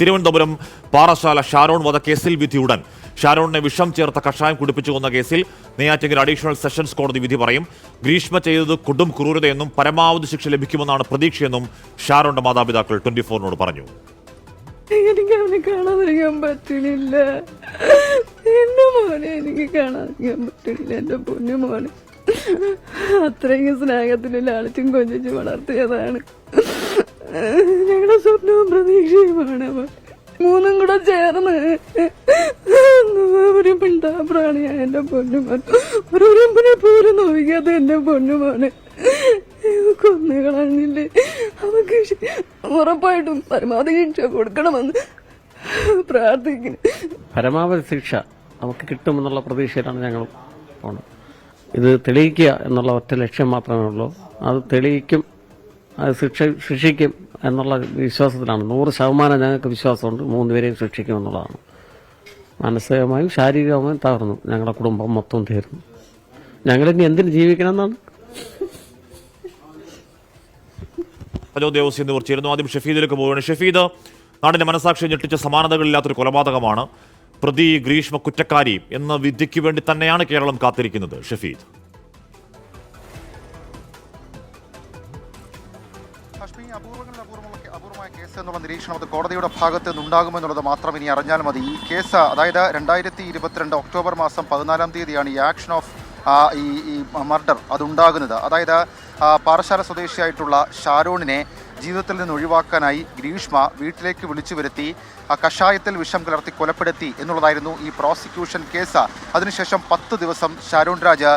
തിരുവനന്തപുരം പാറശാല ഷാരോൺ വധക്കേസിൽ വിധി ഉടൻ ഷാരോണിനെ വിഷം ചേർത്ത കഷായം കുടിപ്പിച്ചു കൊന്ന കേസിൽ നെയ്യാറ്റിങ്കര അഡീഷണൽ സെഷൻസ് കോടതി വിധി പറയും. ഗ്രീഷ്മ ചെയ്തത് കൊടും ക്രൂരതയെന്നും പരമാവധി ശിക്ഷ ലഭിക്കുമെന്നാണ് പ്രതീക്ഷയെന്നും ഷാരോണിന്റെ മാതാപിതാക്കൾ ട്വന്റി ഫോറിനോട് പറഞ്ഞു എനിക്ക് മോനെ എനിക്ക് അത്രയും സ്നേഹത്തിന് ലാളിച്ചും കൊഞ്ചിച്ചും വളർത്തിയതാണ്. ഞങ്ങളുടെ സ്വപ്നവും പ്രതീക്ഷയുമാണ് മൂന്നും കൂടെ ചേർന്ന് ഒരു പിണ്ടാപ്രാണിയാണ് എന്റെ പൊന്നുമോൻ ഒരു ഉറുമ്പിനെ പോലും നോവിക്കാത്ത എന്റെ പൊന്നുമോനെ കൊന്നുകളഞ്ഞില്ലേ? അവക്ക് ഉറപ്പായിട്ടും പരമാവധി ശിക്ഷ കൊടുക്കണമെന്ന് പ്രാർത്ഥിക്കുന്നു. പരമാവധി ശിക്ഷ നമുക്ക് കിട്ടുമെന്നുള്ള പ്രതീക്ഷയിലാണ് ഞങ്ങൾ പോണത്. ഇത് തെളിയിക്കുക എന്നുള്ള ഒറ്റ ലക്ഷ്യം മാത്രമേ ഉള്ളൂ. അത് തെളിയിക്കും അത് ശിക്ഷ ശിക്ഷിക്കും എന്നുള്ള വിശ്വാസത്തിലാണ്. നൂറ് ശതമാനം ഞങ്ങൾക്ക് വിശ്വാസമുണ്ട്. മൂന്നുപേരെയും ശിക്ഷിക്കും എന്നുള്ളതാണ് മാനസികമായും ശാരീരികമായും തകർന്നു. ഞങ്ങളുടെ കുടുംബം മൊത്തം തീർന്നു. ഞങ്ങളിനി എന്തിന് ജീവിക്കണം എന്നാണ് ഹലോ ദേവസ്വം എന്നിവർ ചേരുന്നു ആദ്യം ഷഫീദിലേക്ക് പോവുകയാണ്. ഷഫീദ് നാടിന്റെ മനസാക്ഷി ഞെട്ടിച്ച സമാനതകളില്ലാത്തൊരു കൊലപാതകമാണ് പ്രതി ഗ്രീഷ്മ കുറ്റക്കാരി എന്ന വിധിക്ക് വേണ്ടി തന്നെയാണ് കേരളം കാത്തിരിക്കുന്നത്. ഷഫീദ്. എന്നുള്ള നിരീക്ഷണം അത് കോടതിയുടെ ഭാഗത്ത് നിന്നുണ്ടാകുമെന്നുള്ളത് മാത്രം ഇനി അറിഞ്ഞാൽ മതി. ഈ കേസ് അതായത് രണ്ടായിരത്തി ഇരുപത്തിരണ്ട് ഒക്ടോബർ മാസം പതിനാലാം തീയതിയാണ് ഈ ആക്ഷൻ ഓഫ് ഈ മർഡർ അതുണ്ടാകുന്നത്. അതായത് പാറശാല സ്വദേശിയായിട്ടുള്ള ഷാരോണിനെ ജീവിതത്തിൽ നിന്ന് ഒഴിവാക്കാനായി ഗ്രീഷ്മ വീട്ടിലേക്ക് വിളിച്ചു വരുത്തി കഷായത്തിൽ വിഷം കലർത്തി കൊലപ്പെടുത്തി എന്നുള്ളതായിരുന്നു ഈ പ്രോസിക്യൂഷൻ കേസ്. അതിനുശേഷം പത്ത് ദിവസം ഷാരൂൺ രാജ്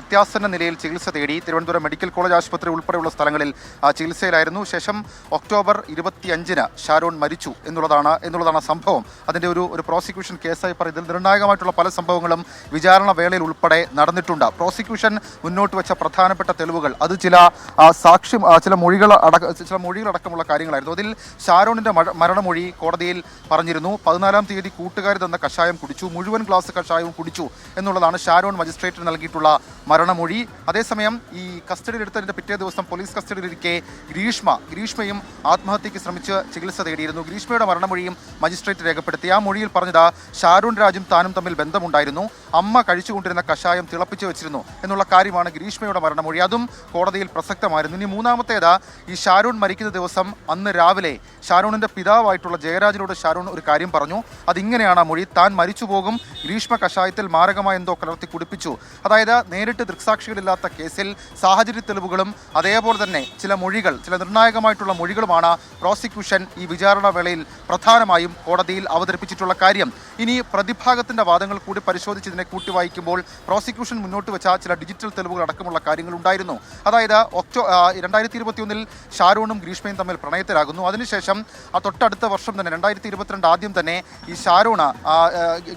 അത്യാസന്ന നിലയിൽ ചികിത്സ തേടി തിരുവനന്തപുരം മെഡിക്കൽ കോളേജ് ആശുപത്രി ഉൾപ്പെടെയുള്ള സ്ഥലങ്ങളിൽ ചികിത്സയിലായിരുന്നു. ശേഷം ഒക്ടോബർ ഇരുപത്തിയഞ്ചിന് ഷാരോൺ മരിച്ചു എന്നുള്ളതാണ് എന്നുള്ളതാണ് സംഭവം. അതിന്റെ ഒരു ഒരു പ്രോസിക്യൂഷൻ കേസായി ഇതിൽ നിർണായകമായിട്ടുള്ള പല സംഭവങ്ങളും വിചാരണ വേളയിൽ ഉൾപ്പെടെ നടന്നിട്ടുണ്ട്. പ്രോസിക്യൂഷൻ മുന്നോട്ട് വെച്ച പ്രധാനപ്പെട്ട തെളിവുകൾ അത് ചില ആ, സാക്ഷ്യം ചില മൊഴികൾ അടക്ക ചില മൊഴികളടക്കമുള്ള കാര്യങ്ങളായിരുന്നു. അതിൽ ഷാരോണിന്റെ മഴ- മരണമൊഴി കോടതിയിൽ പറഞ്ഞിരുന്നു. പതിനാലാം തീയതി കൂട്ടുകാർ തന്ന കഷായം കുടിച്ചു. മുഴുവൻ ഗ്ലാസ് കഷായവും കുടിച്ചു എന്നുള്ളതാണ് ഷാരോൺ മജിസ്ട്രേറ്റിന് നൽകിയിട്ടുള്ള മരണമൊഴി. അതേസമയം ഈ കസ്റ്റഡിയിലെടുത്തതിന്റെ പിറ്റേ ദിവസം പോലീസ് കസ്റ്റഡിയിലിരിക്കെ ഗ്രീഷ്മ ഗ്രീഷ്മയും ആത്മഹത്യയ്ക്ക് ശ്രമിച്ച് ചികിത്സ തേടിയിരുന്നു. ഗ്രീഷ്മയുടെ മരണമൊഴിയും മജിസ്ട്രേറ്റ് രേഖപ്പെടുത്തി. ആ മൊഴിയിൽ പറഞ്ഞത് ഷാരൂൺ രാജും താനും തമ്മിൽ ബന്ധമുണ്ടായിരുന്നു. അമ്മ കഴിച്ചുകൊണ്ടിരുന്ന കഷായം തിളപ്പിച്ചു വെച്ചിരുന്നു എന്നുള്ള കാര്യമാണ് ഗ്രീഷ്മയുടെ മരണമൊഴി. അതും കോടതിയിൽ പ്രസക്തമായിരുന്നു. ഇനി മൂന്നാമത്തേതാ ഈ ഷാരൂൺ മരിക്കുന്ന ദിവസം അന്ന് രാവിലെ ഷാരൂണിന്റെ പിതാവായിട്ടുള്ള ജയരാജിനോട് ഷാരൂൺ ഒരു കാര്യം പറഞ്ഞു. അതിങ്ങനെയാണ് ആ മൊഴി. താൻ മരിച്ചു പോകും ഗ്രീഷ്മ കഷായത്തിൽ മാരകമായ എന്തോ കലർത്തി കുടിപ്പിച്ചു. അതായത് നേരിട്ട് ദൃക്സാക്ഷികളില്ലാത്ത കേസിൽ സാഹചര്യ തെളിവുകളും അതേപോലെ തന്നെ ചില മൊഴികൾ ചില നിർണായകമായിട്ടുള്ള മൊഴികളുമാണ് പ്രോസിക്യൂഷൻ ഈ വിചാരണ വേളയിൽ പ്രധാനമായും കോടതിയിൽ അവതരിപ്പിച്ചിട്ടുള്ള കാര്യം. ഇനി പ്രതിഭാഗത്തിന്റെ വാദങ്ങൾ കൂടി പരിശോധിച്ച് ഇതിനെ കൂട്ടി വായിക്കുമ്പോൾ പ്രോസിക്യൂഷൻ മുന്നോട്ട് വെച്ച ചില ഡിജിറ്റൽ തെളിവുകൾ അടക്കമുള്ള കാര്യങ്ങൾ ഉണ്ടായിരുന്നു. അതായത് ഒക്ടോ രണ്ടായിരത്തി ഇരുപത്തിയൊന്നിൽ ഷാരൂണും ഗ്രീഷ്മയും തമ്മിൽ പ്രണയത്തിലാകുന്നു. അതിനുശേഷം ആ തൊട്ടടുത്ത വർഷം തന്നെ രണ്ടായിരത്തി ഇരുപത്തിരണ്ട് ആദ്യം തന്നെ ഈ ഷാരൂണ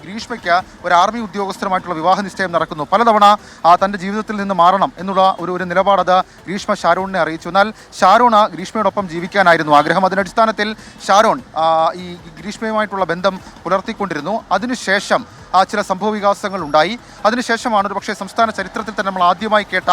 ഗ്രീഷ്മയ്ക്ക് ഒരു ആർമി ഉദ്യോഗസ്ഥരുമായിട്ടുള്ള വിവാഹ നിശ്ചയം നടക്കുന്നു. പലതവണ തന്റെ ജീവിതത്തിൽ നിന്ന് മാറണം എന്നുള്ള ഒരു ഒരു നിലപാടത് ഗ്രീഷ്മ ഷാരൂണിനെ അറിയിച്ചു. എന്നാൽ ഷാരൂണ് ഗ്രീഷ്മയോടൊപ്പം ജീവിക്കാനായിരുന്നു. ആഗ്രഹം. അതിനടിസ്ഥാനത്തിൽ ഷാരോൺ ഈ ഗ്രീഷ്മയുമായിട്ടുള്ള ബന്ധം പുലർത്തിക്കൊണ്ടിരുന്നു. അതിനുശേഷം ചില സംഭവ വികാസങ്ങൾ ഉണ്ടായി. അതിനുശേഷമാണ് ഒരു പക്ഷേ സംസ്ഥാന ചരിത്രത്തിൽ തന്നെ നമ്മൾ ആദ്യമായി കേട്ട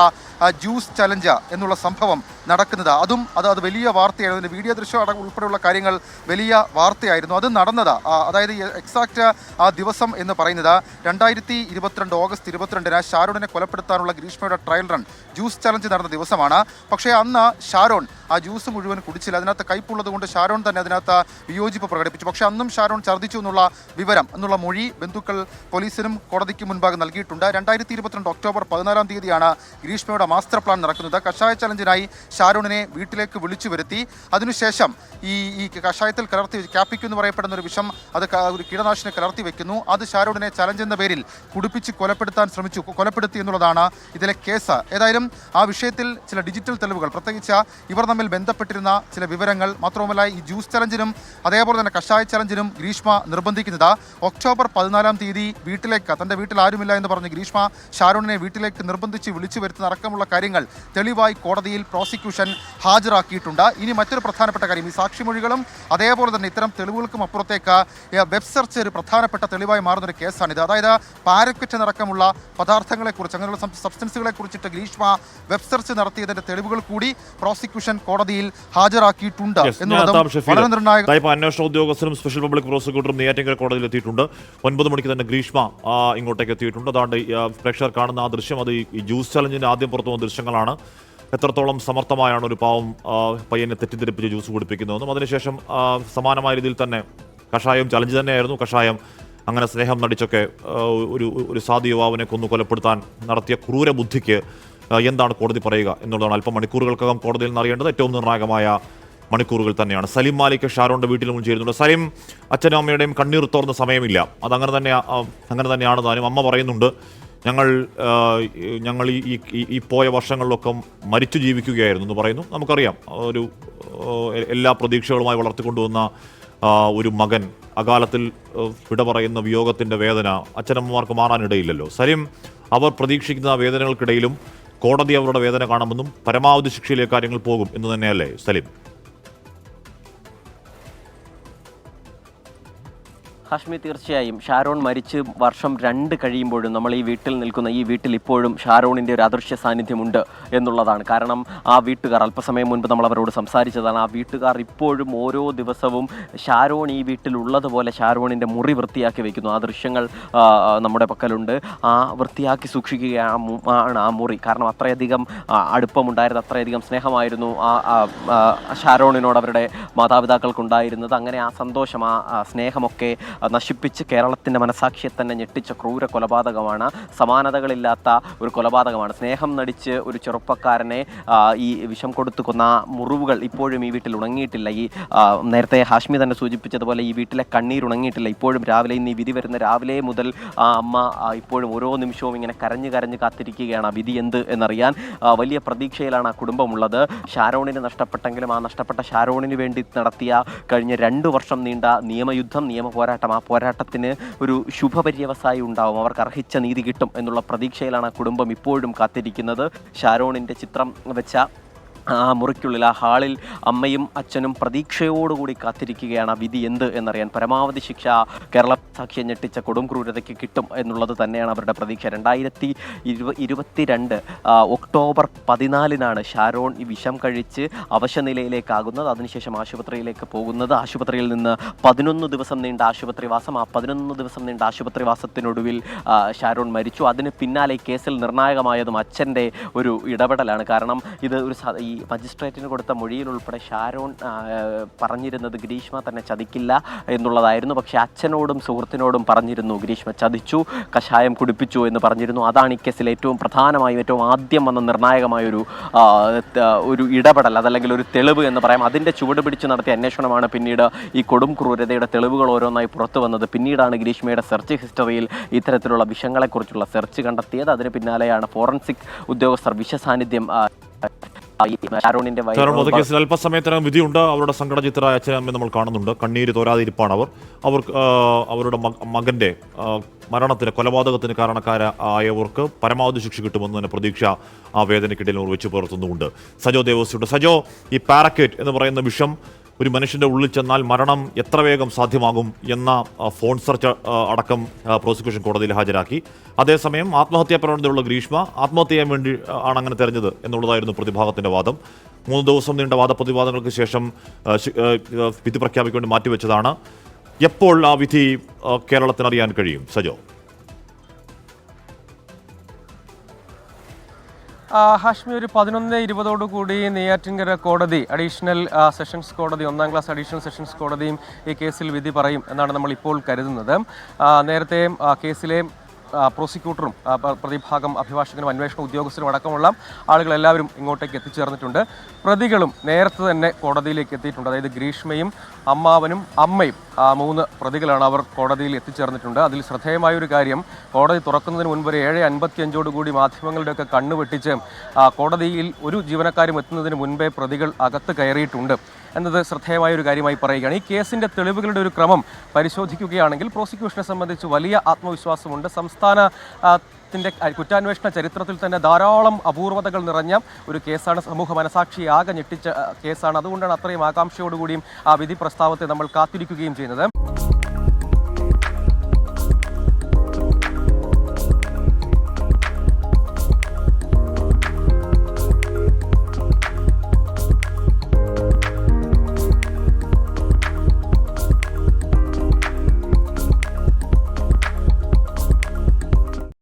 ജ്യൂസ് ചലഞ്ച് എന്നുള്ള സംഭവം നടക്കുന്നത്. അതും അത് അത് വലിയ വാർത്തയായിരുന്നു അതിന്റെ വീഡിയോ ദൃശ്യം അടക്കം ഉൾപ്പെടെയുള്ള കാര്യങ്ങൾ വലിയ വാർത്തയായിരുന്നു. അത് നടന്നത് അതായത് എക്സാക്റ്റ് ആ ദിവസം എന്ന് പറയുന്നത് രണ്ടായിരത്തി ഇരുപത്തിരണ്ട് ഓഗസ്റ്റ് ഇരുപത്തിരണ്ടിന് ഷാരോണിനെ കൊലപ്പെടുത്താനുള്ള ഗ്രീഷ്മയുടെ ട്രയൽ റൺ ജ്യൂസ് ചലഞ്ച് നടന്ന ദിവസമാണ്. പക്ഷേ അന്ന് ഷാരോൺ ആ ജ്യൂസ് മുഴുവൻ കുടിച്ചില്ല. അതിനകത്ത് കയ്പുള്ളത് കൊണ്ട് ഷാരോൺ തന്നെ അതിനകത്ത് വിയോജിപ്പ് പ്രകടിപ്പിച്ചു. പക്ഷേ അന്നും ഷാരോൺ ഛർദ്ദിച്ചു എന്നുള്ള വിവരം എന്നുള്ള മൊഴി ബന്ധുക്കൾ പോലീസിനും കോടതിക്ക് മുൻപാകെ നൽകിയിട്ടുണ്ട്. രണ്ടായിരത്തി ഇരുപത്തിരണ്ട് ഒക്ടോബർ പതിനാലാം തീയതിയാണ് ഗ്രീഷ്മയുടെ മാസ്റ്റർ പ്ലാൻ നടക്കുന്നത്. കഷായ ചലഞ്ചിനായി ഷാരോണിനെ വീട്ടിലേക്ക് വിളിച്ചു വരുത്തി. അതിനുശേഷം ഈ ഈ കഷായത്തിൽ കലർത്തി ക്യാപ്പിക്കു എന്ന് പറയപ്പെടുന്ന ഒരു വിഷം അത് ഒരു കീടനാശിനി കലർത്തി വെക്കുന്നു. അത് ഷാരോണിനെ ചലഞ്ച് എന്ന പേരിൽ കുടിപ്പിച്ച് കൊലപ്പെടുത്താൻ ശ്രമിച്ചു. കൊലപ്പെടുത്തി എന്നുള്ളതാണ് ഇതിലെ കേസ്. ഏതായാലും ആ വിഷയത്തിൽ ചില ഡിജിറ്റൽ തെളിവുകൾ. പ്രത്യേകിച്ച് ഇവർ തമ്മിൽ ബന്ധപ്പെട്ടിരുന്ന ചില വിവരങ്ങൾ മാത്രവുമല്ല ഈ ജ്യൂസ് ചലഞ്ചിനും അതേപോലെ തന്നെ കഷായ ചലഞ്ചിനും ഗ്രീഷ്മ നിർബന്ധിക്കുന്നത്. ഒക്ടോബർ പതിനാലാം തീയതി വീട്ടിലേക്ക് തന്റെ വീട്ടിൽ ആരുമില്ല എന്ന് പറഞ്ഞ് ഗ്രീഷ്മ ഷാരൂണിനെ വീട്ടിലേക്ക് നിർബന്ധിച്ച് വിളിച്ചു വരുത്തുന്ന അടക്കമുള്ള കാര്യങ്ങൾ തെളിവായി കോടതിയിൽ പ്രോസിക്യൂഷൻ ഹാജരാക്കിയിട്ടുണ്ട്. ഇനി മറ്റൊരു പ്രധാനപ്പെട്ട കാര്യം ഈ സാക്ഷിമൊഴികളും അതേപോലെ തന്നെ ഇത്തരം തെളിവുകൾക്കും അപ്പുറത്തേക്ക് വെബ് സെർച്ച് ഒരു പ്രധാനപ്പെട്ട തെളിവായി മാറുന്നൊരു കേസാണിത്. അതായത് പാരക്വറ്റ് അടക്കമുള്ള പദാർത്ഥങ്ങളെക്കുറിച്ച് അങ്ങനെയുള്ള സം- സബ്സ്റ്റൻസുകളെ കുറിച്ചിട്ട് ഗ്രീഷ്മ വെബ് സെർച്ച് നടത്തിയതിന്റെ തെളിവുകൾ കൂടി പ്രോസിക്യൂഷൻ കോടതിയിൽ ഹാജരാക്കിയിട്ടുണ്ട് അന്വേഷണ ഉദ്യോഗസ്ഥരും സ്പെഷ്യൽ പബ്ലിക് പ്രോസിക്യൂട്ടറും നെയ്യാറ്റിൻകര കോടതിയിൽ എത്തിയിട്ടുണ്ട്. ഒൻപത് മണിക്ക് തന്നെ ഗ്രീഷ്മ ഇങ്ങോട്ടേക്ക് എത്തിയിട്ടുണ്ട്. അതാണ്ട് പ്രേക്ഷകർ കാണുന്ന ആ ദൃശ്യം അത് ഈ- ജ്യൂസ് ചലഞ്ചിന്റെ ആദ്യം പുറത്തു വന്ന ദൃശ്യങ്ങളാണ്. എത്രത്തോളം സമർത്ഥമായാണ് ഒരു പാവം പയ്യനെ തെറ്റിദ്ധരിപ്പിച്ച് ജ്യൂസ് കുടിപ്പിക്കുന്നതെന്നും അതിനുശേഷം സമാനമായ രീതിയിൽ തന്നെ കഷായം ചലഞ്ച് തന്നെയായിരുന്നു. കഷായം അങ്ങനെ സ്നേഹം നടിച്ചൊക്കെ ഒരു ഒരു സാധു യുവാവിനെ കൊന്നു കൊലപ്പെടുത്താൻ നടത്തിയ ക്രൂര ബുദ്ധിക്ക് എന്താണ് കോടതി പറയുക എന്നുള്ളതാണ് അല്പം മണിക്കൂറുകൾക്കകം കോടതിയിൽ നിന്ന് അറിയേണ്ടത്. ഏറ്റവും നിർണായകമായ മണിക്കൂറുകൾ തന്നെയാണ്. സലിം മാലിക് ഷാരോന്റെ വീട്ടിൽ മുൻ ചേരുന്നുണ്ട്. സലിം അച്ഛനും അമ്മയുടെയും കണ്ണീർ തോർന്ന സമയമില്ല. അതങ്ങനെ തന്നെ അങ്ങനെ തന്നെയാണ് താനും അമ്മ പറയുന്നുണ്ട്. ഞങ്ങൾ ഞങ്ങൾ ഈ ഈ- പോയ വർഷങ്ങളിലൊക്കെ മരിച്ചു ജീവിക്കുകയായിരുന്നു എന്ന് പറയുന്നു. നമുക്കറിയാം ഒരു എല്ലാ പ്രതീക്ഷകളുമായി വളർത്തിക്കൊണ്ടുവന്ന ഒരു മകൻ അകാലത്തിൽ വിട പറയുന്ന വിയോഗത്തിന്റെ വേദന അച്ഛനമ്മമാർക്ക് മാറാനിടയില്ലല്ലോ. സലിം അവർ പ്രതീക്ഷിക്കുന്ന വേദനകൾക്കിടയിലും കോടതി അവരുടെ വേദന കാണുമെന്നും പരമാവധി ശിക്ഷയിലെ കാര്യങ്ങൾ പോകും എന്ന് തന്നെയല്ലേ സലിം? ഹാഷ്മി തീർച്ചയായും ഷാരോൺ മരിച്ച് വർഷം രണ്ട് കഴിയുമ്പോഴും നമ്മൾ ഈ വീട്ടിൽ നിൽക്കുന്ന ഈ വീട്ടിൽ ഇപ്പോഴും ഷാരോണിന്റെ ഒരു അദൃശ്യ സാന്നിധ്യമുണ്ട് എന്നുള്ളതാണ്. കാരണം ആ വീട്ടുകാർ അല്പസമയം മുൻപ് നമ്മൾ അവരോട് സംസാരിച്ചതാണ് ആ വീട്ടുകാർ ഇപ്പോഴും ഓരോ ദിവസവും ഷാരോൺ ഈ വീട്ടിലുള്ളതുപോലെ ഷാരോണിന്റെ മുറി വൃത്തിയാക്കി വയ്ക്കുന്നു ആ ദൃശ്യങ്ങൾ നമ്മുടെ പക്കലുണ്ട്. ആ വൃത്തിയാക്കി സൂക്ഷിക്കുകയാണ് ആ മുറി. കാരണം അത്രയധികം അടുപ്പമുണ്ടായിരുന്നു അത്രയധികം സ്നേഹമായിരുന്നു ആ ഷാരോണിനോട് അവരുടെ മാതാപിതാക്കൾക്കുണ്ടായിരുന്നത്. അങ്ങനെ ആ സന്തോഷം ആ സ്നേഹമൊക്കെ നശിപ്പിച്ച് കേരളത്തിന്റെ മനസാക്ഷിയെ തന്നെ ഞെട്ടിച്ച ക്രൂര കൊലപാതകമാണ്. സമാനതകളില്ലാത്ത ഒരു കൊലപാതകമാണ്. സ്നേഹം നടിച്ച് ഒരു ചെറുപ്പക്കാരനെ ഈ വിഷം കൊടുത്തു കൊന്ന മുറിവുകൾ ഇപ്പോഴും ഈ വീട്ടിൽ ഉണങ്ങിയിട്ടില്ല. ഈ നേരത്തെ ഹാഷ്മി തന്നെ സൂചിപ്പിച്ചതുപോലെ ഈ വീട്ടിലെ കണ്ണീർ ഉണങ്ങിയിട്ടില്ല. ഇപ്പോഴും രാവിലെ ഇന്ന് ഈ വിധി വരുന്ന രാവിലെ മുതൽ ആ അമ്മ ഇപ്പോഴും ഓരോ നിമിഷവും ഇങ്ങനെ കരഞ്ഞ് കരഞ്ഞ് കാത്തിരിക്കുകയാണ്. ആ വിധി എന്ത് എന്നറിയാൻ വലിയ പ്രതീക്ഷയിലാണ് ആ കുടുംബമുള്ളത്. ഷാരോണിന് നഷ്ടപ്പെട്ടെങ്കിലും ആ നഷ്ടപ്പെട്ട ഷാരോണിന് വേണ്ടി നടത്തിയ കഴിഞ്ഞ രണ്ട് വർഷം നീണ്ട നിയമയുദ്ധം നിയമ പോരാട്ടം ആ പോരാട്ടത്തിന് ഒരു ശുഭപര്യവസായി ഉണ്ടാവും. അവർക്ക് അർഹിച്ച നീതി കിട്ടും എന്നുള്ള പ്രതീക്ഷയിലാണ് ആ കുടുംബം ഇപ്പോഴും കാത്തിരിക്കുന്നത്. ഷാരോണിന്റെ ചിത്രം വെച്ച ആ മുറിക്കുള്ളിൽ ആ ഹാളിൽ അമ്മയും അച്ഛനും പ്രതീക്ഷയോടുകൂടി കാത്തിരിക്കുകയാണ് ആ വിധി എന്ത് എന്നറിയാൻ പരമാവധി ശിക്ഷ കേരള സാക്ഷിയെ ഞെട്ടിച്ച കൊടും ക്രൂരതയ്ക്ക് കിട്ടും എന്നുള്ളത് തന്നെയാണ് അവരുടെ പ്രതീക്ഷ. രണ്ടായിരത്തി ഇരുപ ഇരുപത്തിരണ്ട് ഒക്ടോബർ പതിനാലിനാണ് ഷാരോൺ ഈ വിഷം കഴിച്ച് അവശനിലയിലേക്കാകുന്നത്. അതിനുശേഷം ആശുപത്രിയിലേക്ക് പോകുന്നത്. ആശുപത്രിയിൽ നിന്ന് പതിനൊന്ന് ദിവസം നീണ്ട ആശുപത്രിവാസം. ആ പതിനൊന്ന് ദിവസം നീണ്ട ആശുപത്രിവാസത്തിനൊടുവിൽ ഷാരോൺ മരിച്ചു. അതിന് പിന്നാലെ കേസിൽ നിർണായകമായതും അച്ഛന്റെ ഒരു ഇടപെടലാണ്. കാരണം ഇത് ഒരു ഈ മജിസ്ട്രേറ്റിന് കൊടുത്ത മൊഴിയിൽ ഉൾപ്പെടെ ഷാരോൺ പറഞ്ഞിരുന്നത് ഗ്രീഷ്മ തന്നെ ചതിക്കില്ല എന്നുള്ളതായിരുന്നു. പക്ഷേ അച്ഛനോടും സുഹൃത്തിനോടും പറഞ്ഞിരുന്നു ഗ്രീഷ്മ ചതിച്ചു കഷായം കുടിപ്പിച്ചു എന്ന് പറഞ്ഞിരുന്നു. അതാണ് ഈ കേസിൽ ഏറ്റവും പ്രധാനമായും ഏറ്റവും ആദ്യം വന്ന നിർണായകമായൊരു ഒരു ഇടപെടൽ അതല്ലെങ്കിൽ ഒരു തെളിവ് എന്ന് പറയാം. അതിന്റെ ചുവട് പിടിച്ച് നടത്തിയ അന്വേഷണമാണ് പിന്നീട് ഈ കൊടും ക്രൂരതയുടെ തെളിവുകൾ ഓരോന്നായി പുറത്തു വന്നത്. പിന്നീടാണ് ഗ്രീഷ്മയുടെ സെർച്ച് ഹിസ്റ്ററിയിൽ ഇത്തരത്തിലുള്ള വിഷങ്ങളെക്കുറിച്ചുള്ള സെർച്ച് കണ്ടെത്തിയത്. അതിന് പിന്നാലെയാണ് ഫോറൻസിക് ഉദ്യോഗസ്ഥർ വിഷസാന്നിധ്യം അല്പസമയത്തിനകം വിധിയുണ്ട്. അവരുടെ സങ്കടചിത്തരായ അച്ഛനമ്മ നമ്മൾ കാണുന്നുണ്ട്. കണ്ണീര് തോരാതിരിപ്പാണ് അവർ. അവർക്ക് അവരുടെ മക- മകന്റെ മരണത്തിന് കൊലപാതകത്തിന് കാരണക്കാരായവർക്ക് പരമാവധി ശിക്ഷ കിട്ടുമെന്ന് തന്നെ പ്രതീക്ഷ ആ വേദനയ്ക്കിടയിൽ അവർ പുലർത്തുന്നുണ്ട് സജോ ദേവസ്യുണ്ട് സജോ ഈ പാരക്കേറ്റ് എന്ന് പറയുന്ന വിഷം ഒരു മനുഷ്യന്റെ ഉള്ളിൽ ചെന്നാൽ മരണം എത്ര വേഗം സാധ്യമാകും എന്ന ഫോൺ സെർച്ച് അടക്കം പ്രോസിക്യൂഷൻ കോടതിയിൽ ഹാജരാക്കി. അതേസമയം ആത്മഹത്യാ പ്രവണതയുള്ള ഗ്രീഷ്മ ആത്മഹത്യ ചെയ്യാൻ വേണ്ടി ആണ് അങ്ങനെ തെരഞ്ഞത് എന്നുള്ളതായിരുന്നു പ്രതിഭാഗത്തിന്റെ വാദം. മൂന്ന് ദിവസം നീണ്ട വാദപ്രതിവാദങ്ങൾക്ക് ശേഷം വിധി പ്രഖ്യാപിക്കേണ്ടി മാറ്റിവെച്ചതാണ്. എപ്പോൾ ആ വിധി കേരളത്തിനറിയാൻ കഴിയും? സജോ. ഹാഷ്മി ഒരു പതിനൊന്ന് ഇരുപതോടു കൂടി നെയ്യാറ്റിൻകര കോടതി അഡീഷണൽ സെഷൻസ് കോടതി ഒന്നാം ക്ലാസ് അഡീഷണൽ സെഷൻസ് കോടതിയും ഈ കേസിൽ വിധി പറയും എന്നാണ് നമ്മൾ ഇപ്പോൾ കരുതുന്നത് നേരത്തെ കേസിലെ പ്രോസിക്യൂട്ടറും പ്രതിഭാഗം അഭിഭാഷകനും അന്വേഷണ ഉദ്യോഗസ്ഥരും അടക്കമുള്ള ആളുകളെല്ലാവരും ഇങ്ങോട്ടേക്ക് എത്തിച്ചേർന്നിട്ടുണ്ട്. പ്രതികളും നേരത്തെ തന്നെ കോടതിയിലേക്ക് എത്തിയിട്ടുണ്ട്. അതായത് ഗ്രീഷ്മയും അമ്മാവനും അമ്മയും മൂന്ന് പ്രതികളാണ് അവർ കോടതിയിൽ എത്തിച്ചേർന്നിട്ടുണ്ട്. അതിൽ ശ്രദ്ധേയമായ ഒരു കാര്യം കോടതി തുറക്കുന്നതിന് മുൻപ് ഒരു ഏഴ് അൻപത്തിയഞ്ചോടുകൂടി മാധ്യമങ്ങളുടെയൊക്കെ കണ്ണു വെട്ടിച്ച് ആ, കോടതിയിൽ ഒരു ജീവനക്കാരും എത്തുന്നതിന് മുൻപേ പ്രതികൾ അകത്ത് കയറിയിട്ടുണ്ട്. എന്നത് ശ്രദ്ധേയമായ ഒരു കാര്യമായി പറയുകയാണ്. ഈ കേസിന്റെ തെളിവുകളുടെ ഒരു ക്രമം പരിശോധിക്കുകയാണെങ്കിൽ പ്രോസിക്യൂഷനെ സംബന്ധിച്ച് വലിയ ആത്മവിശ്വാസമുണ്ട്. സംസ്ഥാന ത്തിന്റെ കുറ്റാന്വേഷണ ചരിത്രത്തിൽ തന്നെ ധാരാളം അപൂർവതകൾ നിറഞ്ഞ ഒരു കേസാണ് സമൂഹ മനസാക്ഷി ആകെ ഞെട്ടിച്ച കേസാണ്. അതുകൊണ്ടാണ് അത്രയും ആകാംക്ഷയോടുകൂടിയും ആ വിധി പ്രസ്താവത്തെ നമ്മൾ കാത്തിരിക്കുകയും ചെയ്യുന്നത്.